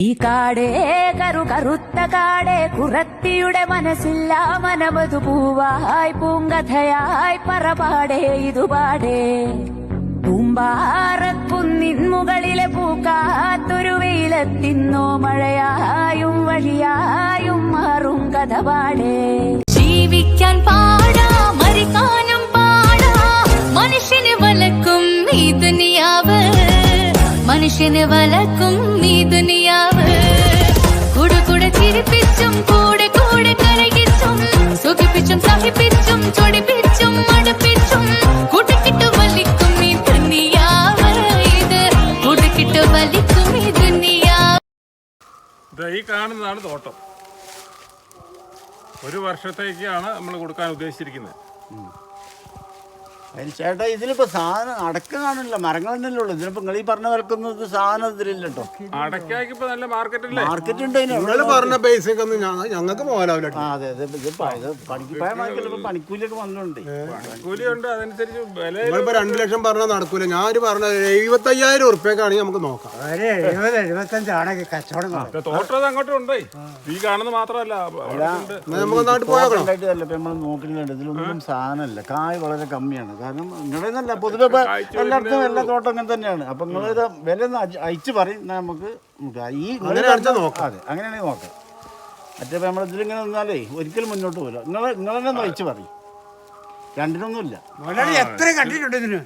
ഈ കാടേ കരു കറുത്ത കാടേ കുറത്തിയുടെ മനസ്സില്ല മനമതു പൂവായി പൂങ്കഥയായി പറപാടേ ഇതുപാടേ. പൂമ്പാറക്കുന്നിൻ മുകളിലെ പൂക്കാത്തൊരു വെയിലത്തിന്നോ മഴയായും വഴിയായും മാറും കഥ പാടേ ജീവിക്കാൻ പാടാ മരിക്കാനും പാടാ മനുഷ്യന് വലക്കും ഈ ദുനിയാവ്. മനുഷ്യന് വലക്കും ഈ കൂടെ ചിരിപ്പിച്ചും കൂടെ കൂടെ കരയിച്ചും സുഖിപ്പിച്ചും സഹിപ്പിച്ചും ചൊടിപ്പിച്ചും മടുപ്പിച്ചും. കൂട്ടക്കിട്ട് വലിക്കും ഈ ദുനിയാവ് ഇത്. കൂട്ടക്കിട്ട് വലിക്കും ഈ ദുനിയാവ്. ഈ കാണുന്നതാണ് തോട്ടം. ഒരു വർഷത്തേക്കാണ് നമ്മൾ കൊടുക്കാൻ ഉദ്ദേശിച്ചിരിക്കുന്നത്. അതിന് ചേട്ടാ ഇതിലിപ്പോ സാധനം അടക്ക കാണില്ല മരങ്ങൾ തന്നെയല്ലേ ഉള്ളൂ. ഇതിലിപ്പോ നിങ്ങൾ ഈ പറഞ്ഞ വിലക്കുന്നത് സാധനം ഇതിലില്ല കേട്ടോ നല്ല മാർക്കറ്റല്ലേ മാർക്കറ്റ് ഉണ്ട് അതിന് പറഞ്ഞ ബേസിക് ഒന്നും ഞങ്ങൾക്ക് പോകാനാവില്ല. ആ അതെ അതെ. ഇത് പ- ഇത് പണിക്ക് പോയ മാർക്കറ്റിൽ ഇപ്പൊ പണിക്കൂലിയൊക്കെ വന്നിട്ടുണ്ട്. കൂലിയുണ്ട് അതനുസരിച്ച് വില നിങ്ങളിപ്പോ രണ്ടു ലക്ഷം പറഞ്ഞാൽ നടക്കൂല. ഞാൻ പറഞ്ഞ എഴുപത്തയ്യായിരം ഉറുപ്പ്യക്കാണെങ്കിൽ നമുക്ക് നോക്കാം. ഒരു എഴുപത് എഴുപത്തഞ്ചാണ് കച്ചവടം. തോട്ടം അത് അങ്ങോട്ടും ഉണ്ട്. ഈ കാണുന്നത് മാത്രമല്ല. എന്നാ നമുക്ക് നാട്ടിൽ പോയാക്കണം ആയിട്ടല്ല ഇപ്പൊ നമ്മൾ നോക്കുന്നുണ്ട്. ഇതിലൊന്നും സാധനമല്ല. കായ് വളരെ കമ്മിയാണ്. കാരണം നിങ്ങളെന്നല്ല പൊതുവെ ഇപ്പൊ എല്ലായിടത്തും എല്ലാ തോട്ടം അങ്ങനെ തന്നെയാണ്. അപ്പൊ നിങ്ങളിത് വില ഒന്ന് അയച്ച് അയച്ച് പറയും നമുക്ക് നോക്കാം. ഈ അങ്ങനെ അടിച്ചാ നോക്കാം. അതെ അങ്ങനെയാണെങ്കിൽ നോക്കാം. മറ്റേ ഇപ്പൊ നമ്മൾ ഇതിലിങ്ങനെ നിന്നാലേ ഒരിക്കലും മുന്നോട്ട് പോകില്ല നിങ്ങൾ നിങ്ങൾ തന്നെ ഒന്ന് അയച്ച് പറയും. രണ്ടിനൊന്നുമില്ല. മുതലാളി എത്ര കണ്ടിട്ടുണ്ട് ഇതിന്?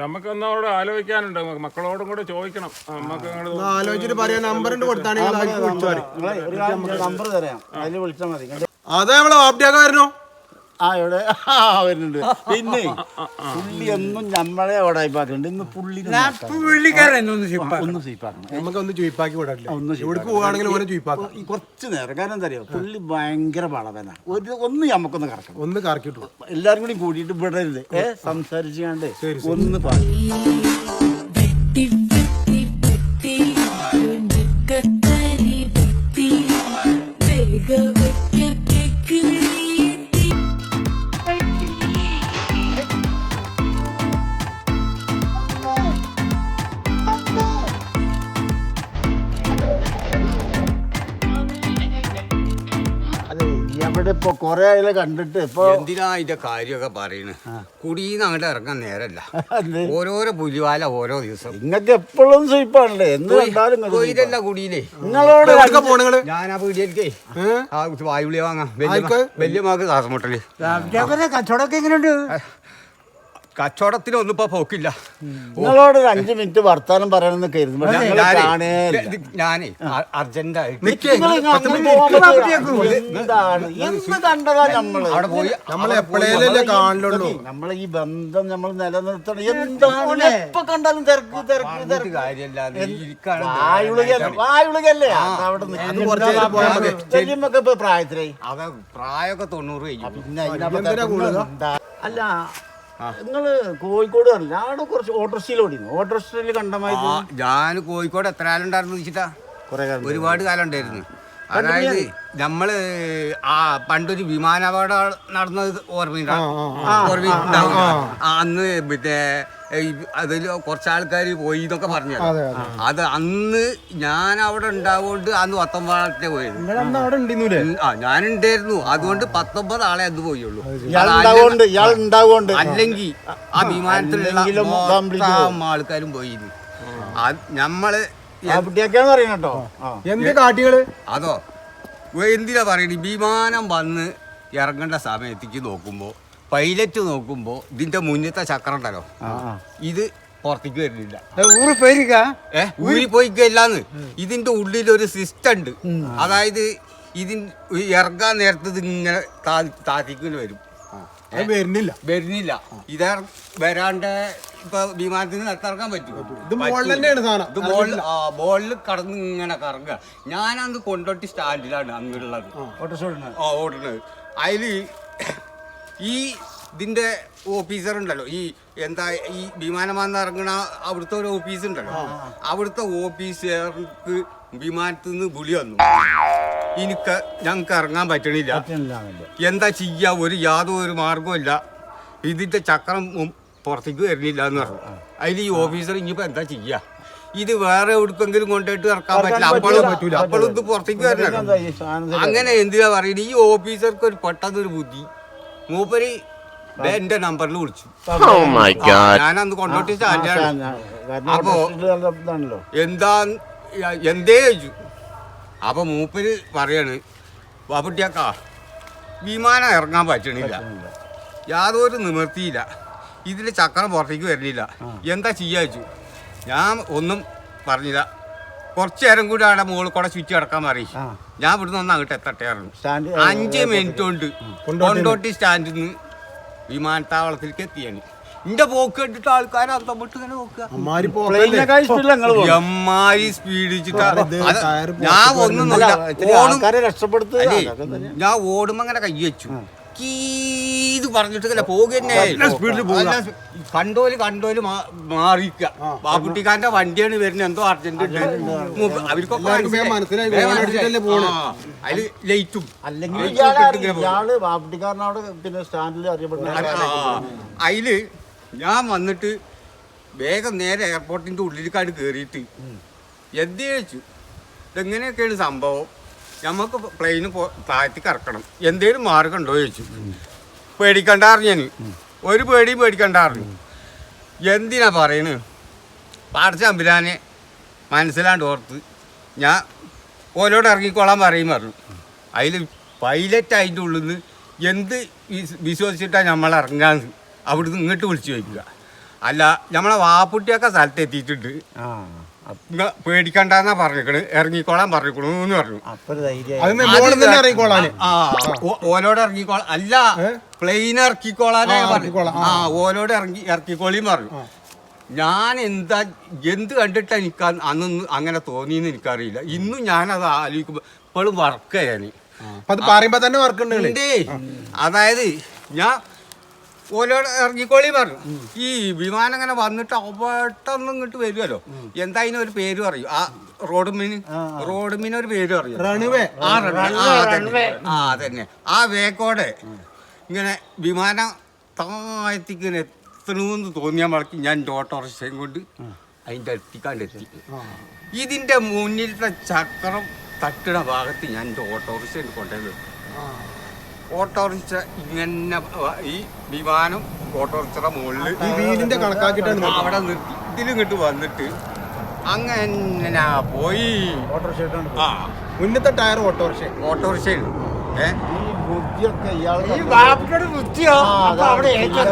നമുക്കൊന്നും അവിടെ ആലോചിക്കാനുണ്ട്. നമുക്ക് മക്കളോടും കൂടെ ചോദിക്കണം. നമുക്ക് അങ്ങോട്ട് ഒന്ന് ആലോചിച്ചിട്ട് പറയാൻ നമ്പർ ഉണ്ട് കൊടുത്താണെങ്കിൽ ആർക്ക് വിളിച്ചു പറയും നിങ്ങളെ ഒരു കാര്യം നമ്പർ തരാം. അതിൽ വിളിച്ചാൽ മതി. അതാ അതെ നമ്മളെ വാപ്റ്റിയാക്കാൻ വരണോ ആ ഇവിടെ ആ വരുന്നുണ്ട്. പിന്നെ പുള്ളി എന്നും നമ്മളെ അവിടെ ആയിപ്പാക്കുന്നുണ്ട് ഇന്ന് പുള്ളി ഒന്ന് സീപ്പാക്കണം നമുക്ക് ഒന്ന് ചുയിപ്പാക്കി വിടാറില്ല ഒന്ന് ഇവിടേക്ക് പോവുകയാണെങ്കിൽ ചുയിപ്പാക്കാം ഈ കുറച്ച് നേരം. കാരണം എന്താ അറിയോ? പുള്ളി ഭയങ്കര വളവന ഒരു ഒന്ന് നമുക്കൊന്ന് കറക്കണം. ഒന്ന് കറക്കിട്ടു എല്ലാരും കൂടി കൂടിയിട്ട് വിടരുത്. ഏ സംസാരിച്ചാണ്ട് ഒന്ന് പാടി കൊറേ ആയാലും കണ്ടിട്ട്. ഇപ്പൊ എന്തിനാ അതിന്റെ കാര്യമൊക്കെ പറയണ് കുടിന്ന് അങ്ങോട്ട് ഇറങ്ങാൻ നേരല്ല. ഓരോരോ പുലിവാല ഓരോ ദിവസം. നിങ്ങൾക്ക് എപ്പോഴും സ്വീപ്പാണല്ലേ? എന്ത് കണ്ടാലും. കുടിയിലേ നിങ്ങളോട് പോണങ്ങൾ ഞാൻ ആ പീടിയൽക്കേ ആ വായുവിളി വാങ്ങാം. ആയിക്കോ. വലിയ മാർക്ക് കാസമുട്ടൽ കച്ചവടമൊക്കെ എങ്ങനെയുണ്ട്? കച്ചവടത്തിനൊന്നും ഇപ്പൊ പോക്കില്ല നിങ്ങളോട് ഒരു അഞ്ചു മിനിറ്റ് വർത്താനം പറയണമെന്ന് കരുതുമ്പോ ഞങ്ങൾ ഞാനേ കാണേയില്ല. ഇത് ഞാനേ അർജന്റായിട്ട് നിങ്ങൾ ഇങ്ങ് അങ്ങ് പോകാൻ പറ്റില്ല. എന്താണ്? എന്ത് കണ്ടതാ നമ്മൾ? അവിടെ പോയി. നമ്മൾ എപ്പോഴേലല്ലേ കാണലുള്ളൂ. നമ്മളെ ഈ ബന്ധം നമ്മൾ നിലനിർത്തണം. എന്താണ്? എപ്പോ കണ്ടാലും തിരക്ക് തിരക്ക് തിരക്ക്. കാര്യമല്ല ഇരിക്കാണ്. വായുളികല്ലേ വായുളികല്ലേ അത് അവിടെ അത് കുറച്ച് നേരം പോയാൽ മതി. ചെല്ലുമ്പൊക്കെ ഇപ്പൊ പ്രായത്തിലായി. അതെ പ്രായമൊക്കെ തൊണ്ണൂറ് കഴിഞ്ഞു. പിന്നെ അതിനകത്ത് എന്താ? അല്ല നിങ്ങൾ കോഴിക്കോട് അല്ല അവിടെ കുറച്ച് ഓട്ടോറിക്ഷയിൽ ഓടിക്കുന്നു ഓട്ടോറിക്ഷയിൽ കണ്ടമായി ആ ഞാൻ കോഴിക്കോട് എത്ര കാലം ഉണ്ടായിരുന്നു വെച്ചിട്ടാ കുറേ കാലം ഒരുപാട് കാലം ഉണ്ടായിരുന്നു. അതായത് നമ്മൾ ആ പണ്ടൊരു വിമാനാപകടം നടന്നത് ഓർമ്മയുണ്ടാവും. ഓർമ്മയുണ്ടാവും അന്ന് പിന്നെ അതിൽ കുറച്ച് ആൾക്കാർ പോയി എന്നൊക്കെ പറഞ്ഞു അത് അന്ന് ഞാൻ അവിടെ ഉണ്ടാവുകൊണ്ട് അന്ന് പത്തൊമ്പതാളത്തെ പോയത്. ആ ഞാനുണ്ടായിരുന്നു. അതുകൊണ്ട് പത്തൊമ്പത് ആളെ അത് പോയുള്ളൂ അല്ലെങ്കിൽ ആ. വിമാനത്തിലുള്ള ആൾക്കാരും പോയി അത് നമ്മൾ കേട്ടോ. എന്ത് കാട്ടികൾ? അതോ എന്തിനാ പറയണ? വിമാനം വന്ന് ഇറങ്ങേണ്ട സമയത്തേക്ക് നോക്കുമ്പോൾ പൈലറ്റ് നോക്കുമ്പോൾ ഇതിന്റെ മുന്നത്തെ ചക്രം ഉണ്ടല്ലോ. ഇത് പുറത്തേക്ക് വരുന്നില്ല. ഊരി പോയിരിക്ക? ഏ ഊരി? പോയിക്കല്ലാന്ന് ഇതിന്റെ ഉള്ളിൽ ഒരു സിസ്റ്റം ഉണ്ട്. അതായത് ഇതിൻ ഇറങ്ങാൻ നേരത്ത് ഇത് ഇങ്ങനെ താത്തിക്കുന്ന വരും. വരുന്നില്ല. വരുന്നില്ല. ഇത് വരാണ്ട് ഇപ്പൊ വിമാനത്തിൽ നിന്ന് ഇറക്കാൻ പറ്റും. ഇത് മുകളിൽ തന്നെയാണ് സാധനം. ഇത് ബോളിൽ ആ ബോളിൽ കടന്ന് ഇങ്ങനെ കറങ്ങുക. ഞാനന്ന് കൊണ്ടോട്ടി സ്റ്റാൻഡിലാണ് അന്നുള്ളത് ഓ ഓടുന്നത്. അതിൽ ഈ ഇതിന്റെ ഓഫീസർ ഉണ്ടല്ലോ. ഈ എന്താ ഈ വിമാനമാന്ന് ഇറങ്ങണ അവിടുത്തെ ഒരു ഓഫീസ് ഉണ്ടല്ലോ. അവിടുത്തെ ഓഫീസർക്ക് വിമാനത്തിൽ നിന്ന് വിളി വന്നു. എനിക്ക് ഞങ്ങൾക്ക് ഇറങ്ങാൻ പറ്റണില്ല. എന്താ ചെയ്യാ? ഒരു യാതൊരു മാർഗവും ഇതിന്റെ ചക്രം പുറത്തേക്ക് വരുന്നില്ല എന്ന് പറഞ്ഞു. അതിൽ ഈ ഓഫീസർ ഇനിയിപ്പോ എന്താ ചെയ്യാ? ഇത് വേറെ എവിടെക്കെങ്കിലും കൊണ്ടുപോയിട്ട് ഇറക്കാൻ പറ്റില്ല. അപ്പോഴും പറ്റൂല. അപ്പോഴും ഇത് പുറത്തേക്ക് വരണം അങ്ങനെ എന്തിനാ പറയുന്നത്? ഈ ഓഫീസർക്ക് ഒരു പെട്ടെന്നൊരു ബുദ്ധി. മൂപ്പര് ദേ എന്റെ നമ്പറിൽ വിളിച്ചു. ആ, ഞാനന്ന് കൊണ്ടോട്ടി സ്റ്റാൻഡാണ് അപ്പോ- എന്താ എന്തേ ചോദിച്ചു. അപ്പൊ മൂപ്പര് പറയാണ് ബാബുട്ടിയാക്കാ വിമാനം ഇറങ്ങാൻ പറ്റണില്ല. യാതൊരു നിവർത്തിയില്ല ഇതിന്റെ ചക്രം പുറത്തേക്ക് വരുന്നില്ല. എന്താ ചെയ്യാ ചോദിച്ചു. ഞാൻ ഒന്നും പറഞ്ഞില്ല. കുറച്ചു നേരം കൂടി അവിടെ മുകളിൽ കൂടെ ചുറ്റി കിടക്കാൻ പറയും ഞാൻ ഇവിടുന്ന് ഒന്ന് അങ്ങോട്ട് എത്തട്ടെ അഞ്ച് മിനിറ്റ് കൊണ്ട് കൊണ്ടോട്ടി സ്റ്റാൻഡിൽ നിന്ന് വിമാനത്താവളത്തിലേക്ക് എത്തിയാണ്. എന്റെ പോക്ക് കണ്ടിട്ട് ആൾക്കാർ അന്തം വിട്ട് ഇങ്ങനെ നോക്കുക. എമ്മാരി സ്പീഡ് വെച്ചിട്ടാ ഇത് അത് ടയറ് ഞാൻ ഒന്നും ആൾക്കാരെ. ഞാൻ ഓടുമ്പോ അങ്ങനെ കൈ വെച്ചു. കീത് പറഞ്ഞിട്ടില്ല പോകുന്നേ. കണ്ടോൽ കണ്ടോൽ മാ- മാറിക്ക ബാബുട്ടിക്കാരന്റെ വണ്ടിയാണ് വരുന്നത്. എന്തോ അർജന്റ് ഉണ്ട്. അവർക്കൊക്കെ അതിൽ ലൈറ്റും. അതിൽ ഞാൻ വന്നിട്ട് വേഗം നേരെ എയർപോർട്ടിന്റെ ഉള്ളിലേക്കാണ് കയറിയിട്ട് എന്ത് ചോദിച്ചു ഇതെങ്ങനെയൊക്കെയാണ് സംഭവം? നമുക്ക് പ്ലെയിന് താഴ്ത്തി കറക്കണം. എന്തേലും മാർഗം ഉണ്ടോ ചോദിച്ചു. പേടിക്കണ്ടായിരുന്നു ഞാൻ. ഒരു പേടിയും പേടിക്കണ്ടായിരുന്നു എന്തിനാ പറയണ്? പാടച്ച അമ്പുരാനെ മനസ്സിലാണ്ട് ഓർത്ത് ഞാൻ ഓരോട് ഇറങ്ങിക്കോളാൻ പറയും പറഞ്ഞു. അതിൽ പൈലറ്റ് അതിന്റെ ഉള്ളിൽ നിന്ന് എന്ത് വിസ്- വിശ്വസിച്ചിട്ടാണ് നമ്മൾ ഇറങ്ങാന്ന് അവിടുന്ന് ഇങ്ങോട്ട് വിളിച്ചു ചോദിക്കുക. അല്ല നമ്മളെ വാപ്പുട്ടിയൊക്കെ സ്ഥലത്ത് എത്തിയിട്ടുണ്ട്. പേടിക്കണ്ടെന്നാ പറഞ്ഞിക്കണ്. ഇറങ്ങിക്കോളാൻ പറഞ്ഞിക്കണു എന്ന് പറഞ്ഞു. അപ്പൊ ഒരു ധൈര്യം അത് മോളിൽ തന്നെ ഇറങ്ങിക്കോളാന്. ആ ഓ- ഓലോട് ഇറങ്ങിക്കോളാം അല്ല പ്ലെയിൻ ഇറക്കിക്കോളാനേ ആ, പറഞ്ഞു. ഇറക്കിക്കോളാം. ആ. ഓലോട് ഇറങ്ങി ഇറക്കിക്കോളിയും പറഞ്ഞു. ഞാൻ എന്താ എന്ത് കണ്ടിട്ടാ എനിക്ക് അന്ന് അന്നൊന്നും അങ്ങനെ തോന്നിയെന്ന് എനിക്കറിയില്ല. ഇന്നും ഞാനത് ആലോചിക്കുമ്പോൾ ഇപ്പോഴും വർക്ക് ചെയ്യാന്. അപ്പൊ അത് പറയുമ്പോ തന്നെ വർക്ക് ഉണ്ട് അതായത് ഞാൻ ഓലോട് ഇറങ്ങിക്കോളി പറഞ്ഞു. ഈ വിമാനം ഇങ്ങനെ വന്നിട്ട് പെട്ടെന്ന് ഇങ്ങോട്ട് വരുമല്ലോ എന്താ അതിനൊരു പേര് പറയും? ആ റോഡ് മീന് റോഡ് മീൻ ഒരു പേര് പറയും. ആ റൺവേ. ആ, തന്നെ ആ വേക്കോടെ ഇങ്ങനെ വിമാനം താഴത്തേക്ക് എത്തണമെന്ന് തോന്നിയ മടക്കി ഞാൻ എന്റെ ഓട്ടോറിക്ഷയും കൊണ്ട് അതിന്റെ എത്തിക്കാണ്ടെത്തി എത്തി ഇതിന്റെ മുന്നിലത്തെ ചക്രം തട്ടുന്ന ഭാഗത്ത് ഞാൻ എന്റെ ഓട്ടോറിക്ഷ കൊണ്ടുപോയി. ഓട്ടോറിക്ഷ ഇങ്ങനെ ഈ വിമാനം ഓട്ടോറിക്ഷയുടെ മുകളിൽ ഈ വീലിന്റെ കണക്കാക്കിയിട്ടാണ് അവിടെ നിർത്തി. ഇതിലിങ്ങോട്ട് വന്നിട്ട് അങ്ങനെ പോയി. ഓട്ടോറിക്ഷ ആ. മുന്നത്തെ ടയർ ഓട്ടോറിക്ഷ. ഓട്ടോറിക്ഷയിൽ ഏഹ് ഈ ബാപ്പിനോട് ബുദ്ധിയോ. അവിടെ എത്ര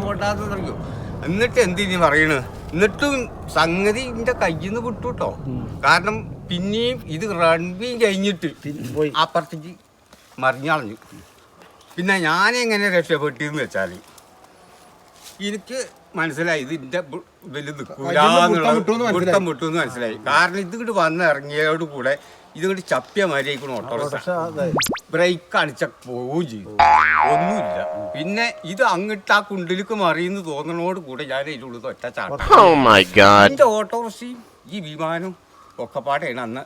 പോട്ടാന്ന് എന്നിട്ട് എന്തിനു പറയണ്? എന്നിട്ടും സംഗതി എന്റെ കയ്യിൽ നിന്ന് വിട്ടു കേട്ടോ കാരണം പിന്നെയും ഇത് റൺബിയും കഴിഞ്ഞിട്ട് പോയി. അപ്പുറത്തേക്ക് മറിഞ്ഞളഞ്ഞു പിന്നെ ഞാൻ എങ്ങനെ രക്ഷപ്പെട്ടിന്ന് വെച്ചാൽ എനിക്ക് മനസ്സിലായി ഇതിന്റെ ഇതിൽ മുട്ടം വിട്ടം വിട്ടു എന്ന് മനസ്സിലായി. കാരണം ഇത് ഇങ്ങോട്ട് കൂടെ ഇത് ഇങ്ങോട്ട് ചപ്പിയ മാതിരിയായിക്കണു ഓട്ടോറിക്ഷ ബ്രേക്ക് അടിച്ച പോവുകയും ചെയ്തു. ഒന്നുമില്ല. പിന്നെ ഇത് അങ്ങോട്ട് ആ കുണ്ടിലേക്ക് മറിയുന്നു തോന്നണോട് കൂടെ ഞാൻ അതിന്റെ ഉള്ളത് ഒറ്റ ചാട്ടം. Oh my god. എന്റെ ഓട്ടോറിക്ഷയും ഈ വിമാനവും ഒക്കെ പാടെയാണ് അന്ന്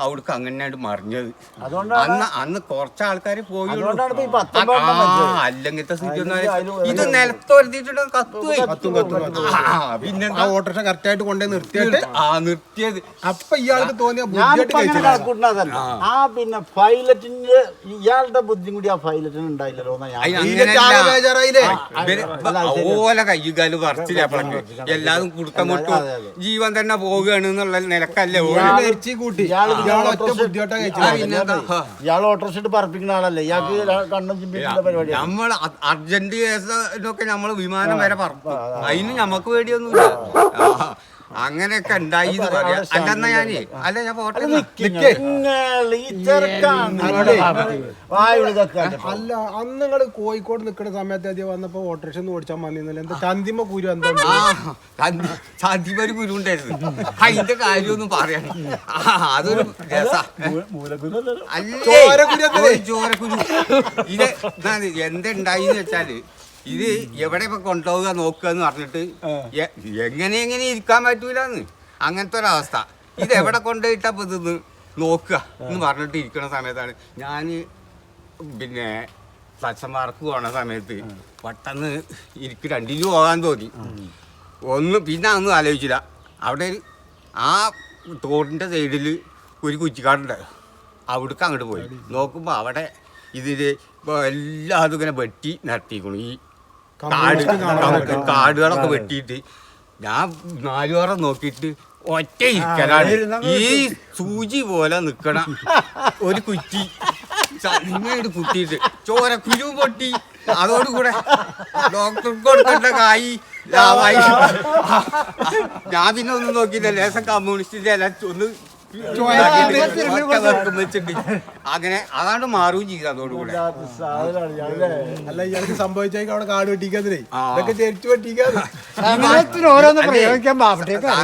അവിടേക്ക് അങ്ങനെയാണ് മറിഞ്ഞത്. അന്ന് അന്ന് കുറച്ച് ആൾക്കാർ പോയി. അല്ലെങ്കിലത്തെ സ്ഥിതി ഒന്നും ഇത് നിലത്തൊരുത്തിട്ട് കത്തുപോയി. കത്തും കത്തും കത്തും ആ, ഓട്ടോറിക്ഷ കറക്റ്റ് ആയിട്ട് കൊണ്ടുപോയി നിർത്തിയിട്ട് ആ നിർത്തിയത്. അപ്പൊ ഇയാൾക്ക് തോന്നിയ ആ. പിന്നെ പൈലറ്റിന്റെ ഇയാളുടെ ബുദ്ധി കൂടി ആ പൈലറ്റിന് ഉണ്ടായില്ലല്ലോ എന്നാ ഞാൻ അയ്യ, ഇതിന്റെ ആകെ ബേജാറായില്ലേ? ഇവർ അല്ല, അത് ശരിയാ. ഓല കയ്യുകാൽ എല്ലാതും കുടുക്കം അതെ. ജീവൻ തന്നെ പോവുകയാണ് എന്നുള്ള നിലക്കല്ലേ ഓടി കൂട്ടി. ഇയാൾ ഓട്ടോറിക്ഷ-. ഇട്ട് പറപ്പിക്കുന്ന ആളല്ലേ? ഇയാൾക്ക് കണ്ണും ചിമ്പിക്കുന്ന പരിപാടി നമ്മൾ അർജന്റ് കേസിനൊക്കെ നമ്മൾ വിമാനം വരെ പറക്കും അതിന് നമുക്ക് പേടിയൊന്നുമില്ല. ആ, അങ്ങനെയൊക്കെ ഉണ്ടായി എന്ന് പറയാം. അല്ലെന്നാ ഞാനേ അല്ല ഞാൻ പോട്ടെ അല്ല അന്ന് നിങ്ങൾ കോഴിക്കോട് നിൽക്കുന്ന സമയത്ത് അതി വന്നപ്പോ ഓട്ടോറിക്ഷ ഒന്ന് ഓടിച്ചാൽ മതിയെന്നല്ല എന്താ ചന്തിമ കുരു എന്താ കുരു ഉണ്ടായിരുന്നു. അതിന്റെ കാര്യമൊന്നും പറയാൻ ആ, അതൊരു അല്ലേ? ചോരക്കുരു ഇത് ഇതാണ് എന്തുണ്ടായിന്ന് വെച്ചാൽ ഇത് എവിടെ ഇപ്പൊ കൊണ്ടുപോവുക നോക്കുക എന്ന് പറഞ്ഞിട്ട് എങ്ങനെ എങ്ങനെ ഇരിക്കാൻ പറ്റൂലെന്ന്. അങ്ങനത്തെ ഒരവസ്ഥ. ഇത് എവിടെ കൊണ്ടുപോയിട്ടാ ഇപ്പൊ ഇതെന്ന് നോക്കുക എന്ന് പറഞ്ഞിട്ട് ഇരിക്കുന്ന സമയത്താണ്. ഞാൻ പിന്നെ സച്ചന്മാർക്ക് പോണ സമയത്ത് പെട്ടെന്ന് എനിക്ക് രണ്ടിലും പോകാൻ തോന്നി. ഒന്ന് പിന്നെ ഒന്നും ആലോചിച്ചില്ല. അവിടെ ആ തോടിന്റെ സൈഡിൽ ഒരു കുറ്റിക്കാടുണ്ട്. അവിടേക്ക് അങ്ങോട്ട് പോയി. നോക്കുമ്പോൾ അവിടെ ഇതിൽ ഇപ്പോൾ എല്ലാതും ഇങ്ങനെ വെട്ടി നടത്തിയിരിക്കണു ഈ കാട് കാടുകളൊക്കെ വെട്ടിയിട്ട് ഞാൻ നാലു നാലുവാറ നോക്കിയിട്ട് ഒറ്റ ഇരിക്കലാണ്. ഈ സൂചി പോലെ നിക്കണ ഒരു കുറ്റി ഇങ്ങോട്ട് കുത്തിയിട്ട് ചോര കുരു പൊട്ടി. അതോടുകൂടെ ഡോക്ടർക്ക് കൊടുക്കേണ്ട കായി ഞാൻ പിന്നെ ഒന്നും നോക്കിയില്ല. ലേശം കമ്മ്യൂണിസ്റ്റിന്റെ ഒന്ന് അങ്ങനെ അതാണ് മാറുകയും ചെയ്തു അതോടുകൂടെ. അല്ല ഇയാൾക്ക് സംഭവിച്ചേക്ക് അവിടെ കാട്. ഇതൊക്കെ ചെരിച്ചു വെട്ടിക്കാതെ. ഓരോന്ന്? പ്രയോഗിക്കാൻ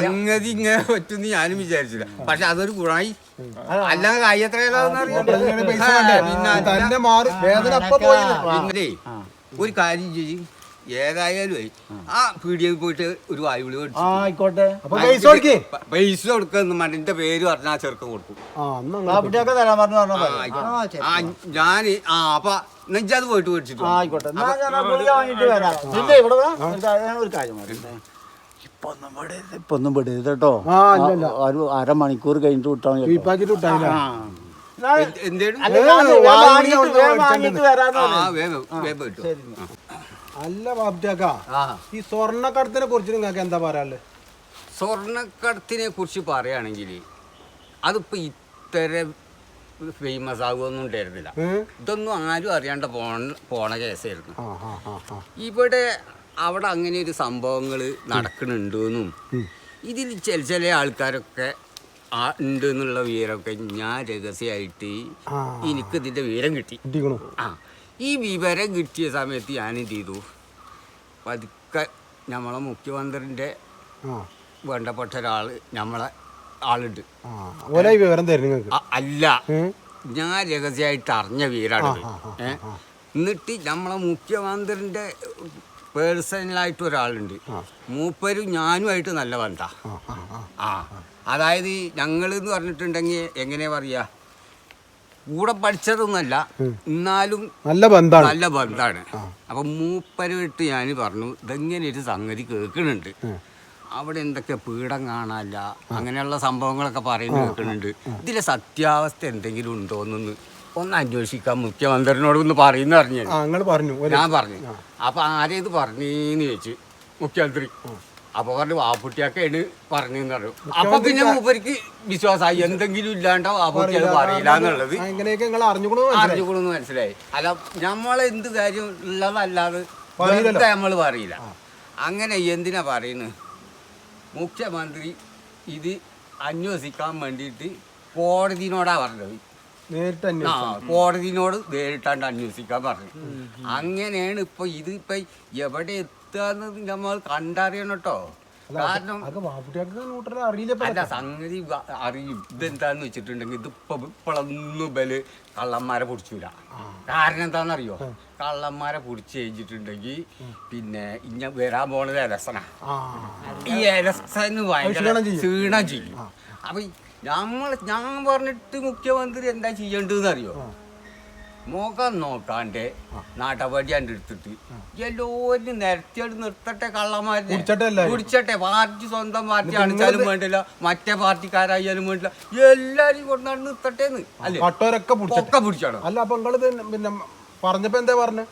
സംഗതി ഇങ്ങനെ പറ്റുമെന്ന് ഞാനും വിചാരിച്ചില്ല. പക്ഷെ അതൊരു ഗുണമായി. അല്ലാതെ കായ് എത്രയാണെന്ന് ഇതിങ്ങനെ പൈസ വേണ്ടേ? തന്നെ മാറി. വേദന അപ്പൊ പോയി. പിന്നെ ഒരു കാര്യം ചെയ്യും. ഏതായാലും ആ പീടികയിൽ പോയിട്ട് ഒരു വായുവിളി മേടിച്ചു ആ ആയിക്കോട്ടെ അപ്പൊ പൈസ കൊടുക്കേ പ- പൈസ കൊടുക്കുന്ന മണ്ണിന്റെ പേര് പറഞ്ഞാൽ ആ ചെറുക്കം കൊടുക്കും ആ എന്നാ ബാബുട്ടിയൊക്കെ തരാൻ പറഞ്ഞു പറഞ്ഞാൽ ആ, മതി. ആയിക്കോട്ടെ. ആ ഞാൻ ആ അപ്പൊ നെഞ്ചത് പോയിട്ട് മേടിച്ചിട്ട് ആ, വാ. ആയിക്കോട്ടെ എന്നാ ഞാൻ ആ ഗുളിക വാങ്ങിയിട്ട് വരാം പിന്നെ ഇവിടെ വാ. ഒരു കാര്യം- ഞാൻ ഒരു കാര്യം പറയട്ടെ ഇപ്പൊ ഒന്നും പെടരുത് കേട്ടോ ആ, ഇല്ല, ഇല്ല. ആ, ഒരു അരമണിക്കൂർ കഴിഞ്ഞിട്ട് വിട്ടാൽ മതി കേട്ടോ. പാക്കറ്റ് വിട്ടായില്ല ഞാൻ- എന്തേലും അല്ല, ഞാൻ വേഗം വാങ്ങിയിട്ട് വാങ്ങിയിട്ട് വേഗം വാങ്ങിയിട്ട് വരാന്ന് ആ പറഞ്ഞു. വേഗം വേഗം കിട്ടും ശരി എന്നാ. അല്ല ബാബുട്ടാക്ക ആ. ഈ സ്വർണക്കടത്തിനെ കുറിച്ച് നിങ്ങൾക്ക് എന്താ പറയാനുള്ളത്? സ്വർണക്കടത്തിനെ കുറിച്ച് പറയുകയാണെങ്കിൽ അതിപ്പോൾ ഇത്ര ഫേമസ് ആകുമൊന്നും ഉണ്ടായിരുന്നില്ല? ഇതൊന്നും ആരും അറിയാണ്ട് പോണ പോണ കേസായിരുന്നു. ആ ആ ആ ആ. ഇവിടെ അവിടെ അങ്ങനെ ഒരു സംഭവങ്ങൾ നടക്കുന്നുണ്ടെന്നും ഇതിൽ ചില ചില ആൾക്കാരൊക്കെ ആ ഉണ്ട് എന്നുള്ള വിവരമൊക്കെ ഞാൻ രഹസ്യമായിട്ട് ആ. ഇതിന്റെ വിവരം കിട്ടി. ആ. ഈ വിവരം കിട്ടിയ സമയത്ത് ഞാൻ എന്ത് ചെയ്തു പതുക്കെ നമ്മളെ മുഖ്യമന്ത്രിന്റെ വേണ്ടപ്പെട്ട ഒരാൾ നമ്മളെ ആളുണ്ട്. വിവരം തരും നിങ്ങൾക്ക്? അല്ല. ഞാൻ രഹസ്യമായിട്ട് അറിഞ്ഞ വീരാണ് എന്നിട്ട് നമ്മളെ മുഖ്യമന്ത്രിന്റെ പേഴ്സണലായിട്ട് ഒരാളുണ്ട്. മൂപ്പരും ഞാനുമായിട്ട് നല്ല ബന്ധ. ആ അതായത് ഞങ്ങൾ എന്ന് പറഞ്ഞിട്ടുണ്ടെങ്കിൽ എങ്ങനെയാ പറയാ? കൂടെ പഠിച്ചതൊന്നല്ല എന്നാലും നല്ല ബന്ധാണ് നല്ല ബന്ധമാണ്. അപ്പൊ മൂപ്പരുമായിട്ട് ഞാൻ പറഞ്ഞു ഇതെങ്ങനെ ഒരു സംഗതി കേൾക്കുന്നുണ്ട് അവിടെ എന്തൊക്കെ പീഡം കാണാനില്ല അങ്ങനെയുള്ള സംഭവങ്ങളൊക്കെ പറയുന്നു കേൾക്കുന്നുണ്ട് ഇതിലെ സത്യാവസ്ഥ എന്തെങ്കിലും ഉണ്ടോന്നൊന്ന് ഒന്ന് അന്വേഷിക്കാൻ മുഖ്യമന്ത്രിനോട് ഒന്ന് പറയുന്ന പറഞ്ഞു ഞാൻ. പറഞ്ഞു. അപ്പൊ ആരെ ഇത് പറഞ്ഞേന്ന് ചോദിച്ചു മുഖ്യമന്ത്രി. അപ്പൊ പറഞ്ഞു വാപ്പുട്ടിയൊക്കെയാണ് എണ് പറഞ്ഞു അപ്പൊ പിന്നെ മൂപ്പർക്ക് വിശ്വാസമായി എന്തെങ്കിലും ഇല്ലാണ്ടോ വാപ്പുട്ടി അത് പറയില്ല. എന്നുള്ളത്. നിങ്ങൾ മനസ്സിലായി. അല്ല നമ്മൾ എന്ത് കാര്യം ഉള്ളതല്ലാതെ നമ്മൾ പറയില്ല. അങ്ങനെ എന്തിനാ പറയുന്നത് മുഖ്യമന്ത്രി ഇത് അന്വേഷിക്കാൻ വേണ്ടിയിട്ട് കോടതിനോടാ പറഞ്ഞത്. ആ കോടതിനോട് നേരിട്ടാണ്ട് അന്വേഷിക്കാൻ പറഞ്ഞു അങ്ങനെയാണ് ഇപ്പൊ ഇത് ഇപ്പൊ എവിടെ എത്തുക നമ്മൾ കണ്ടറിയണം കേട്ടോ. കാരണം അല്ല സംഗതി അറിയും. ഇതെന്താന്ന് വെച്ചിട്ടുണ്ടെങ്കിൽ ഇതിപ്പോ ഇപ്പോഴൊന്നും ബൽ കള്ളന്മാരെ പൊടിച്ചൂല. കാരണം എന്താണെന്നറിയോ കള്ളന്മാരെ പൊടിച്ച് കഴിഞ്ഞിട്ടുണ്ടെങ്കിൽ പിന്നെ ഇഞ്ഞ വരാൻ പോണത് എലസനാ. ഈ എലസന് ഭയങ്കര. ക്ഷീണം ചെയ്യും. അപ്പൊ നമ്മൾ ഞാൻ പറഞ്ഞിട്ട് മുഖ്യമന്ത്രി എന്താ ചെയ്യേണ്ടതെന്ന് അറിയോ മുഖം നോക്കാണ്ട് നാട്ടപടി കണ്ട് എടുത്തിട്ട് എല്ലാവരും നിരത്തിയോട് നിർത്തട്ടെ കള്ളന്മാരെ. കുടിച്ചട്ടെ പാർട്ടി സ്വന്തം പാർട്ടി അണിച്ചാലും വേണ്ടില്ല. മറ്റേ പാർട്ടിക്കാരായാലും വേണ്ടില്ല. എല്ലാരും കൊണ്ടാണ് നിർത്തട്ടെ അല്ലേ? ഒക്കെ പിടിച്ചാണ്. അല്ല അപ്പൊ പിന്നെ പറഞ്ഞപ്പോ എന്താ പറഞ്ഞേ?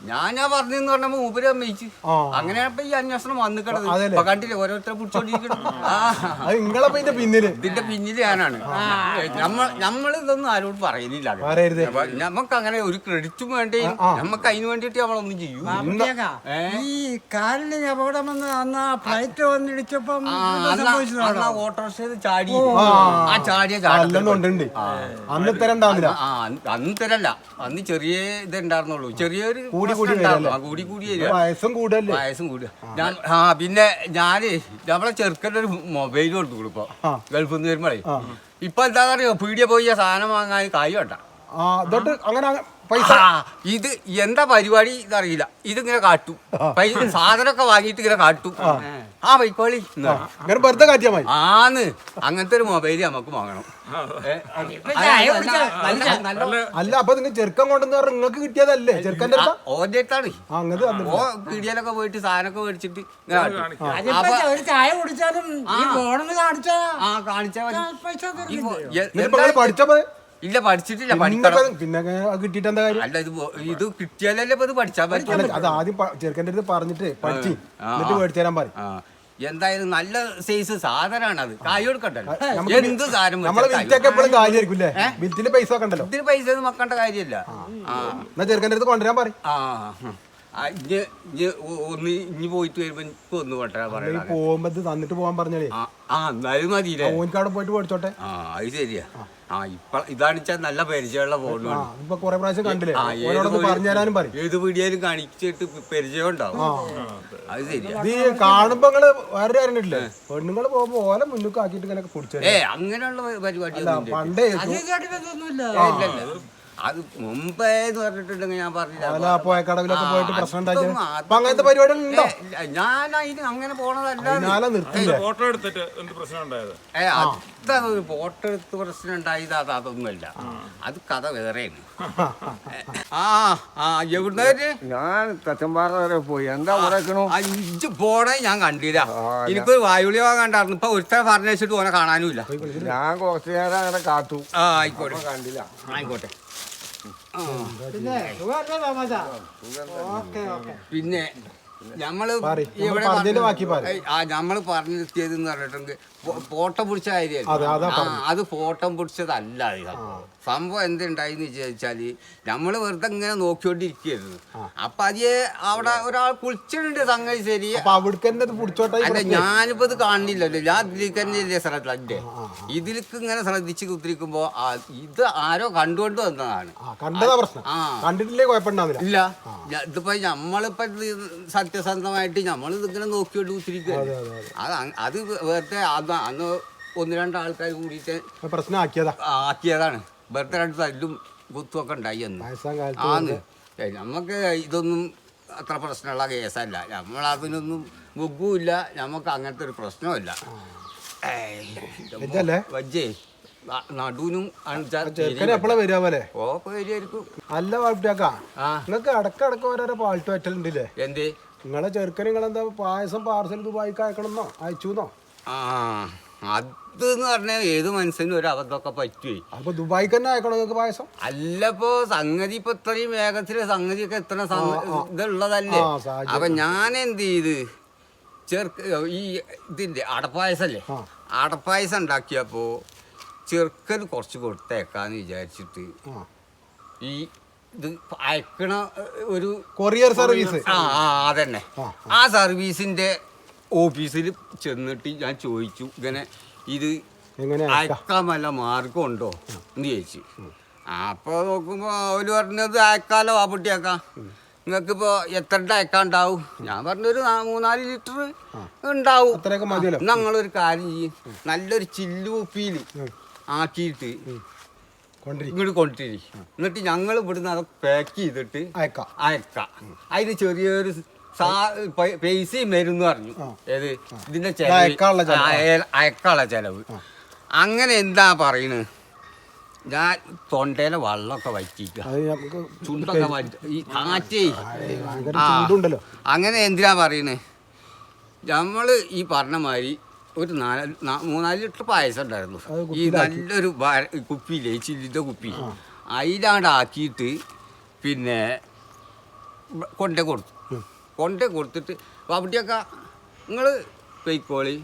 ഞാനാ പറഞ്ഞെന്ന് പറഞ്ഞപ്പോ മൂപ്പര് അമ്മയിച്ച്. അങ്ങനെയാണ് ഈ അന്വേഷണം വന്നു കിടന്നത് കണ്ടില്ലേ ഓരോരുത്തരെ പിടിച്ചോണ്ടിരിക്കണം ഇതിന്റെ പിന്നിൽ. ഇതിന്റെ പിന്നിൽ ഞാനാണ്. നമ്മൾ നമ്മൾ ഇതൊന്നും ആരോട് പറയുന്നില്ല. നമുക്ക് അങ്ങനെ ഒരു ക്രെഡിറ്റും വേണ്ടേ? നമുക്ക് അതിന് വേണ്ടിട്ട് നമ്മളൊന്നും ചെയ്യും ഈ കാലിന് അപകടം വന്ന് അന്ന് ഫ്ലൈറ്റ് വന്നിടിച്ചപ്പം ഓട്ടോറിക്ഷ ചാടി. ആ. ചാടിയ അന്ന് തരണ്ടാവില്ല അന്ന് അന്ന് തരല്ല അന്ന് ചെറിയ ഇതുണ്ടായിരുന്നുള്ളൂ. ചെറിയൊരു കൂടി കൂടി? ആ, കൂടി കൂടി വരിക. വയസ്സും കൂടല്ലേ? വയസ്സും കൂടുക ഞാൻ ആ പിന്നെ ഞാനേ നമ്മളെ ചെറുക്കന്റെ ഒരു മൊബൈൽ കൊടുത്തു ഇപ്പൊ. ആ. ഗൾഫിൽ നിന്ന് വരുമ്പോഴേ ഇപ്പൊ എന്താ പറയുക? പീടിയ പോയി ആ സാധനം വാങ്ങാൻ കായ് വേണ്ട. ആ ഇതോട്ട് അങ്ങനെ പൈസ. ഇത് എന്താ പരിപാടി ഇതറിയില്ല ഇതിങ്ങനെ കാട്ടും. പൈസ സാധനമൊക്കെ വാങ്ങിയിട്ട് ഇങ്ങനെ കാട്ടും. ആ. പൈക്കോളി എന്ന് പറയും. ഇങ്ങനെ വെറുതെ കാറ്റിയാ മതി. ആന്ന്. അങ്ങനത്തെ ഒരു മൊബൈൽ നമുക്ക് വാങ്ങണം. അല്ല അപ്പൊ നിങ്ങൾ ചെറുക്കം കൊണ്ടെന്ന് പറഞ്ഞാൽ നിങ്ങൾക്ക് കിട്ടിയതല്ലേ? ചെറുക്കാണ് അങ്ങത് ഓ പീടിയയിലൊക്കെ പോയിട്ട് സാധനമൊക്കെ മേടിച്ചിട്ട് ചായ കുടിച്ചാലും കാണിച്ചാ ആ കാണിച്ചാ മതി. ഇല്ല പഠിച്ചിട്ടില്ല പഠിക്കണം. പിന്നെ കിട്ടിയിട്ട് എന്താ കാര്യം? അല്ല ഇത് ഇത് കിട്ടിയാലല്ലേ ഇപ്പൊ ഇത് പഠിച്ചാൽ പറ്റും അത് ആദ്യം ചെറുക്കന്റെ അടുത്ത് പറഞ്ഞിട്ട് പഠിച്ചു. എന്നിട്ട്. മേടിച്ചു തരാൻ പറയും. എന്തായാലും നല്ല സൈസ് സാധനമാണ് അത്. കായ് കൊടുക്കണ്ടല്ലോ. എന്ത് സാധനം വിറ്റിൽ പൈസ വെക്കണ്ടല്ലോ. ഇതിന് പൈസ ഒന്നും മക്കണ്ട കാര്യമില്ല. ആ. എന്നാ ചെറുക്കന്റെ അടുത്ത് കൊണ്ടുവരാൻ പറയും. ആ. ഒന്ന് ഇഞ്ഞ് പോയിട്ട് വരുമ്പോ എനിക്ക് ഒന്ന് കൊണ്ടുവരാൻ ഈ പറയണ പോകുമ്പോ തന്നിട്ട് പോകാൻ ആ എന്നാലും മതിയില്ലേ? പോയിട്ട് പഠിച്ചോട്ടെ. ആ അത് ശരിയാ. ആ ഇപ്പൊ ഇതാണിച്ചാ നല്ല പരിചയമുള്ള ആ ഫോണാണ് ഇപ്പൊ കൊറേ പ്രാവശ്യം കണ്ടില്ലേ? ഏത് പറയും. വീഡിയോയിലും കാണിച്ചിട്ട് പരിചയം ഉണ്ടാവും അത് ശരിയാ. ഇത് ഈ കാണുമ്പോ നിങ്ങൾ വേറെ കാര്യം ഇല്ലേ പെണ്ണുങ്ങൾ പോകുമ്പോ ഓല മുന്നോട്ട് ആക്കിയിട്ട് ഇങ്ങനെ പിടിച്ചു ഏ അങ്ങനെയുള്ള പരിപാടി പണ്ടേ അത് മുമ്പേ എന്ന് പറഞ്ഞിട്ടുണ്ടെങ്കിൽ ഞാൻ പറഞ്ഞില്ല. പോയക്കടവിലൊക്കെ പോയിട്ട് പ്രശ്നം ഉണ്ടാക്കിയത്. അപ്പൊ അങ്ങനത്തെ പരിപാടി ഉണ്ടോ? ഇല്ല, ഞാൻ അതിന് അങ്ങനെ പോണതല്ല നിർത്തില്ലേ? ഫോട്ടോ എടുത്തിട്ട് എന്ത് പ്രശ്നം ഉണ്ടായത്? ഏ അത്ര ഒരു ഫോട്ടോ എടുത്ത് പ്രശ്നം ഉണ്ടായത് അത് അതൊന്നുമല്ല. അത് കഥ വേറെയാണ്. ആ ആ എവിടുന്നവര് ഞാൻ തച്ചമ്പാറ വരെ പോയി. എന്താ പറയണു അഞ്ച് പോണേ ഞാൻ കണ്ടില്ല. എനിക്കൊരു വായുളി വാങ്ങണ്ടായിരുന്നു ഇപ്പൊ ഒരുത്തരെ പറഞ്ഞു വെച്ചിട്ട് ഓനെ കാണാനുമില്ല. ഞാൻ കുറച്ചു നേരം അങ്ങനെ കാത്തു. ആ ആയിക്കോട്ടെ. കണ്ടില്ല. ആയിക്കോട്ടെ. പിന്നെ സുഖമല്ലേ താമസ ഓക്കെ ഓക്കെ. പിന്നെ ഞമ്മൾ ഇവിടെ ആ ഞമ്മൾ പറഞ്ഞു നിർത്തിയതെന്ന് പറഞ്ഞിട്ടുണ്ട്. പറഞ്ഞിട്ടുണ്ടെങ്കിൽ ഫോട്ടം പിടിച്ച അതെ, അതാ കാര്യം അത് ഫോട്ടം പിടിച്ചതല്ല ഇത്. സംഭവം എന്തുണ്ടായിന്ന് ചോദിച്ചാൽ നമ്മൾ വെറുതെ ഇങ്ങനെ നോക്കിക്കൊണ്ടിരിക്കുകയായിരുന്നു അപ്പൊ അത് അവിടെ ഒരാൾ കുളിച്ചിട്ടുണ്ട് സംഗതി ശരി. തന്നെ അല്ല. ഞാനിപ്പോ ഇത് കാണില്ലല്ലോ. ഞാൻ ഇതിലേക്ക് തന്നെയല്ലേ ശ്രദ്ധ ഇതിലേക്ക് ഇങ്ങനെ ശ്രദ്ധിച്ച് കുത്തിരിക്കുമ്പോ ഇത് ആരോ കണ്ടുകൊണ്ട് വന്നതാണ്. ഇല്ല. ഇതിപ്പോ നമ്മളിപ്പോ സത്യസന്ധമായിട്ട് നമ്മൾ ഇതിങ്ങനെ നോക്കിയിട്ട് കുത്തിരിക്കുകയാണ് അത് അത് വെറുതെ അന്ന് ഒന്ന് രണ്ട് ആൾക്കാർ കൂടിയിട്ട് പ്രശ്നം ആക്കിയതാ ആക്കിയതാണ്. വെറുതെ രണ്ട് തല്ലും കുത്തുമൊക്കെ ഉണ്ടായി എന്ന് ആന്ന് നമുക്ക് ഇതൊന്നും അത്ര പ്രശ്നമുള്ള കേസല്ല. നമ്മൾ അതിനൊന്നും മുഗ്ഗുമില്ല നമുക്ക് അങ്ങനത്തെ ഒരു പ്രശ്നമില്ല? വജ്ജേ. നടുവിനും അല്ല പാട്ടിയാക്കാ നിങ്ങൾക്ക് അടക്കടക്ക ഓരോരോ പാൾട്ട് പറ്റലുണ്ടല്ലേ എന്തേ? നിങ്ങളെ ചെറുക്കൻ നിങ്ങളെന്താ പായസം പാർസൽ ദുബായിക്ക് അയക്കണമെന്നോ? അയച്ചുന്നോ? ആ അത് എന്ന് പറഞ്ഞാൽ ഏത് മനസ്സിനും ഒരു അബദ്ധമൊക്കെ പറ്റുവേ. അപ്പൊ ദുബായിക്ക് തന്നെ അയക്കണോ നിങ്ങൾക്ക് പായസം? അല്ലപ്പോ സംഗതി ഇപ്പൊ ഇത്രയും വേഗത്തിൽ സംഗതിയൊക്കെ എത്ര ഇതുള്ളതല്ലേ. അപ്പൊ ഞാൻ എന്ത് ചെയ്ത്? ചെറുക്ക ഈ ഇതിന്റെ അടപ്പായസല്ലേ. അടപ്പായസം ഉണ്ടാക്കിയപ്പോ ചെറുക്കന് കുറച്ച് കൊടുത്തേക്കാന്ന് വിചാരിച്ചിട്ട് ഈ ഇത് അയക്കണ ഒരു കൊറിയർ സർവീസ്. ആ ആ അതന്നെ. ആ, സർവീസിന്റെ ഓഫീസിൽ ചെന്നിട്ട് ഞാൻ ചോദിച്ചു ഇങ്ങനെ ഇത്? അയക്കാൻ വല്ല മാർഗം ഉണ്ടോ? എന്ന് ചോദിച്ചു. അപ്പൊ നോക്കുമ്പോ അവർ പറഞ്ഞത് അയക്കാലോ ആ നിങ്ങൾക്ക് ഇപ്പോ എത്ര അയക്കാൻ ഉണ്ടാവും ഞാൻ പറഞ്ഞൊരു മൂന്നാൽ ലിറ്റർ ഉണ്ടാവും. ഞങ്ങളൊരു കാര്യം ചെയ്യും. നല്ലൊരു ചില്ലു കുപ്പിയിൽ ആക്കിയിട്ട് ഇങ്ങോട്ട് കൊണ്ടിരി എന്നിട്ട് ഞങ്ങൾ ഇവിടുന്ന് അത് പാക്ക് ചെയ്തിട്ട് അയക്കാം. അയക്കാം. അതിന് ചെറിയൊരു പൈസയും വരും എന്ന് പറഞ്ഞു ഏത്? ഇതിന്റെ അയക്കാനുള്ള ചെലവ്. അങ്ങനെ എന്താ പറയണ്? ഞാൻ തൊണ്ടയിലെ വെള്ളമൊക്കെ വറ്റിക്കുക ചുണ്ടൊക്കെ ഈ കാറ്റേ. അങ്ങനെ എന്തിനാ പറയണേ? നമ്മൾ ഈ പറഞ്ഞ മാതിരി ഒരു നാല് മൂന്നാൽ ലിറ്റർ പായസം ഉണ്ടായിരുന്നു. ഈ നല്ലൊരു കുപ്പിയില്ലേ ഈ ചില്ലിന്റെ കുപ്പി. അതിലാണ്ട് ആക്കിയിട്ട് പിന്നെ കൊണ്ടേ കൊടുത്തു. കൊണ്ടേ കൊടുത്തിട്ട് അവിടെയൊക്കെ നിങ്ങൾ പൊയ്ക്കോളി.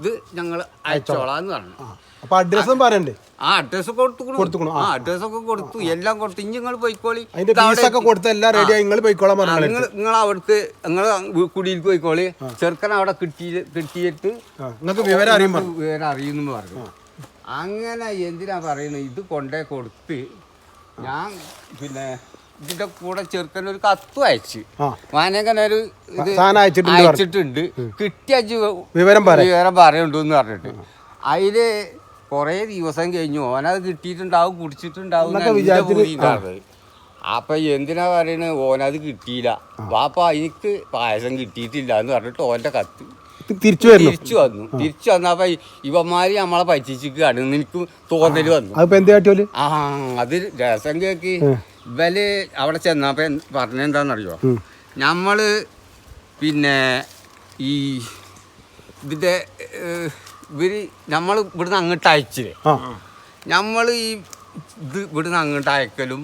ഇത് ഞങ്ങൾ അയച്ചോളാന്ന് പറഞ്ഞു. അപ്പൊ അഡ്രസ്സും പറയണ്ടേ? ആ അഡ്രസ്സ് കൊടുത്തു കൊടുത്തുക്കണു, ആ. അഡ്രസ്സൊക്കെ കൊടുത്തു. എല്ലാം കൊടുത്തു. ഇനി നിങ്ങൾ പോയിക്കോളി. അതിന്റെ കൊടുത്ത എല്ലാം റെഡി നിങ്ങൾ പോയിക്കോളാൻ പറഞ്ഞു നിങ്ങൾ നിങ്ങൾ അവിടേക്ക് നിങ്ങൾ കുടിയിൽ പോയിക്കോളി. ചെറുക്കൻ അവിടെ കിട്ടി കിട്ടിയിട്ട് നിങ്ങൾക്ക് വിവരം അറിയുമ്പോൾ വിവരം അറിയുന്നു പറഞ്ഞു. അങ്ങനെ എന്തിനാ പറയുന്നത് ഇത് കൊണ്ടേ കൊടുത്ത് ഞാൻ പിന്നെ ഇതിന്റെ കൂടെ ചെറുക്കൻ ഒരു കത്തും അയച്ച്. ഒരു അയച്ചിട്ടുണ്ട് കിട്ടിയ വിവരം. വിവരം പറയുന്നുണ്ടെന്ന് പറഞ്ഞിട്ട്. അതിൽ കൊറേ ദിവസം കഴിഞ്ഞു. ഓനത് കിട്ടിയിട്ടുണ്ടാവും കുടിച്ചിട്ടുണ്ടാവും. അപ്പൊ എന്തിനാ പറയണ? ഓനത് കിട്ടിയില്ല. വാപ്പ എനിക്ക് പായസം കിട്ടിയിട്ടില്ല എന്ന് പറഞ്ഞിട്ട് ഓന്റെ കത്ത് തിരിച്ചു തിരിച്ചു വന്നു. തിരിച്ചു വന്നപ്പോ ഇവന്മാര് നമ്മളെ പറ്റിച്ചിരിക്കുകയാണ്. എനിക്ക് തോന്നൽ വന്നു. ആ അത് രസം കേക്ക്. ഇവൽ അവിടെ ചെന്നപ്പോ പറഞ്ഞെന്താന്നറിയോ നമ്മൾ പിന്നെ ഈ ഇതിന്റെ ഇവർ നമ്മൾ ഇവിടുന്ന് അങ്ങോട്ട് അയച്ചില്ലേ? ആ. നമ്മൾ ഈ ഇത് ഇവിടുന്ന് അങ്ങോട്ട് അയക്കലും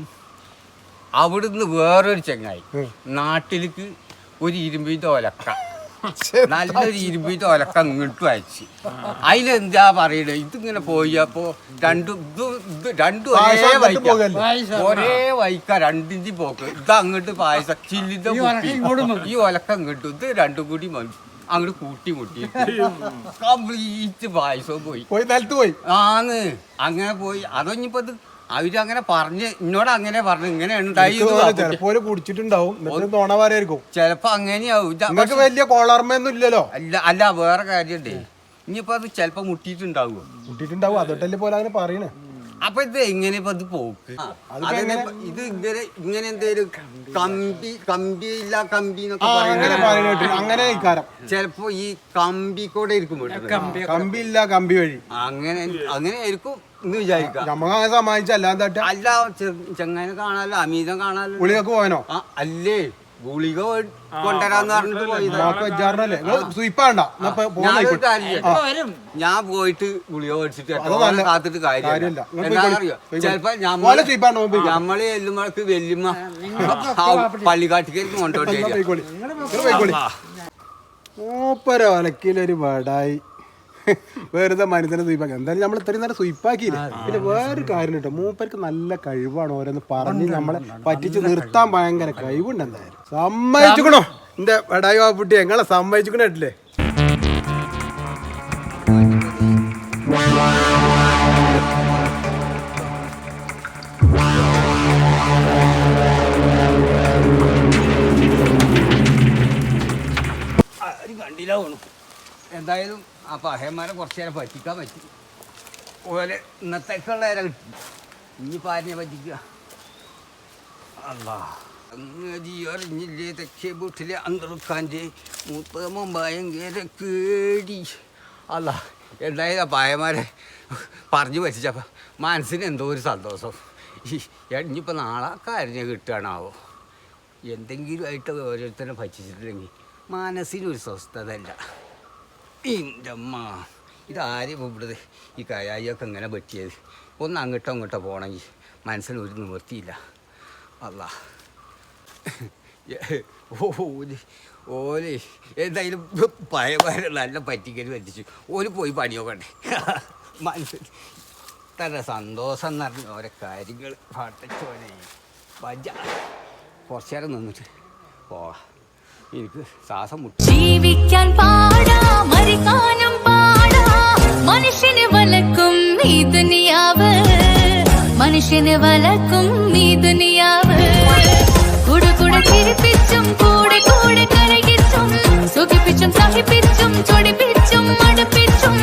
അവിടുന്ന് വേറൊരു ചെങ്ങായി നാട്ടിലേക്ക് ഒരു ഇരുമ്പി തോലക്ക നല്ലൊരു ഇരുമ്പി തോലക്ക ഇങ്ങോട്ടും അയച്ചു. അതിലെന്താ പറയണേ? ഇതിങ്ങനെ പോയപ്പോ രണ്ടും ഇത് ഇത് രണ്ടും ഒരേ പായസം അങ്ങോട്ട് വൈക്ക. പോകല്ലേ? ഒരേ വൈക്ക രണ്ടിഞ്ചി പോക്ക്. ഇത് അങ്ങോട്ട് പായസം. ചില്ലിന്റെ കുപ്പി. ഈ ഒലക്ക ഇങ്ങോട്ടും. ഇത് രണ്ടും കൂടി മ- അങ്ങോട്ട് കൂട്ടി മുട്ടി. കംപ്ലീറ്റ് പായസവും പോയി. പോയി നിലത്ത് പോയി? ആന്ന്. അങ്ങനെ പോയി. അതൊന്നിപ്പോ ഇത് അങ്ങനെ പറഞ്ഞ് എന്നോട് അങ്ങനെ പറഞ്ഞു ഇങ്ങനെ ഉണ്ടായി ചിലപ്പോ കുടിച്ചിട്ടുണ്ടാവും. എന്നിട്ട് തോണ ചിലപ്പോ അങ്ങനെയാവും. വലിയ കോളർമയൊന്നും ഇല്ലല്ലോ? അല്ല അല്ല വേറെ കാര്യണ്ടേ ഇനിയിപ്പോ അത് ചിലപ്പോ മുട്ടിയിട്ടുണ്ടാവുമോ? മുട്ടിയിട്ടുണ്ടാവും. അതൊട്ടല്ലേ പോലെ അങ്ങനെ പറയണേ. അപ്പൊ ഇത് എങ്ങനെ ഇപ്പൊ ഇത് പോക്ക്? ഇത് ഇങ്ങനെ ഇങ്ങനെ എന്തേലും കമ്പി കമ്പി ഇല്ല. കമ്പി എന്നൊക്കെ അങ്ങനെ പറയുന്നത് പറയണ കേട്ടു അങ്ങനെ ഇക്കാരം. ചിലപ്പോ ഈ കമ്പി കൂടെ ഇരിക്കും വീട്ടിൽ. കമ്പി ഇല്ല കമ്പി വഴി. അങ്ങനെ അങ്ങനെ ആയിരിക്കും എന്ന് വിചാരിക്കാം നമുക്ക് അങ്ങനെ അല്ലാതെ അല്ല ചെങ്ങാനെ കാണാലോ അമീതം കാണാലോ ഗുളികക്ക് പോകാനോ ആ, അല്ലേ? ഗുളിക കൊണ്ടുവരാന്ന് പറഞ്ഞിട്ട് സ്വീപ്പാണ്ട. ഞാൻ പോയിട്ട് ഗുളിക മേടിച്ചിട്ട് കാത്തിട്ട് കാര്യമില്ല. എന്താണെന്നറിയോ. ചിലപ്പോ വെല്ലുമ്മ പള്ളിക്കാട്ടിലേക്ക് കൊണ്ടോട്ടെ. മൂപ്പര ഒലക്കിലൊരു വടായി. വെറുതെ മനുഷ്യനെ സ്വീപ്പാക്കി എന്തായാലും നമ്മൾ ഇത്രയും നേരം സ്വീപ്പാക്കിയില്ല പിന്നെ വേറൊരു കാര്യം കേട്ടോ മൂപ്പർക്ക് നല്ല കഴിവാണ് ഓരോന്ന് പറഞ്ഞ് നമ്മളെ പറ്റിച്ച് നിർത്താൻ ഭയങ്കര കഴിവുണ്ട് എന്തായാലും. സമ്മതിച്ചുക്കണോ? എന്റെ വടായി വാപ്പുട്ടി എങ്ങളെ സമ്മതിച്ചുക്കണേ കണ്ടില്ല വേണു എന്തായാലും ആ പഹയന്മാരെ കുറച്ച് നേരം പറ്റിക്കാൻ പറ്റി. ഓലെ ഇന്നത്തേക്കുള്ള നേരം കിട്ടി. ഇനിയിപ്പോൾ ആരിനെ പറ്റിക്കുക? അല്ലാ അങ്ങതി അറിഞ്ഞില്ലേ തെക്കേ വീട്ടിലെ അന്തറുക്കാന്റെ മൂത്തമം ഭയങ്കര കേടി. അല്ല എന്തായാലും ആ പായമാരെ പറഞ്ഞു പറ്റിച്ചപ്പോൾ മനസ്സിന് എന്തോ ഒരു സന്തോഷം. ഇനിയിപ്പോൾ നാളെ കാര്യം കിട്ടുകയാണാവോ? എന്തെങ്കിലും ആയിട്ട് ഓരോരുത്തരെ ഭക്ഷിച്ചിട്ടില്ലെങ്കിൽ മനസ്സിനൊരു സ്വസ്ഥത അമ്മ ഇതാരും ഇവിടുത്തെ ഈ കയായിയൊക്കെ ഇങ്ങനെ പറ്റിയത് ഒന്ന് അങ്ങോട്ടോ അങ്ങോട്ടോ പോകണമെങ്കിൽ മനസ്സിൽ ഒരു നിവൃത്തിയില്ല. അല്ല ഓലി ഓൽ എന്തായാലും പഴയ നല്ല പറ്റിക്കൽ പറ്റിച്ചു. ഓൽ പോയി പണിയോക്കണ്ടേ? മനസ്സിൽ തന്നെ സന്തോഷം എന്ന് പറഞ്ഞ ഓരോ കാര്യങ്ങൾ പട്ടച്ചോനെ കുറച്ചേരം നിന്നിട്ട് പോവാ. എനിക്ക് ശ്വാസം മുട്ടി. ജീവിക്കാൻ പാടാ. മരിക്കാനും പാടാ മനുഷ്യനെ വലക്കും ഈ ദുനിയാവ് മനുഷ്യനെ വലക്കും ഈ ദുനിയാവ് കൂടെ കൂടെ ചിരിപ്പിച്ചും കൂടെ കൂടെ കരകിച്ചും സുഖിപ്പിച്ചും സഹിപ്പിച്ചും ചൊടിപ്പിച്ചും മടുപ്പിച്ചും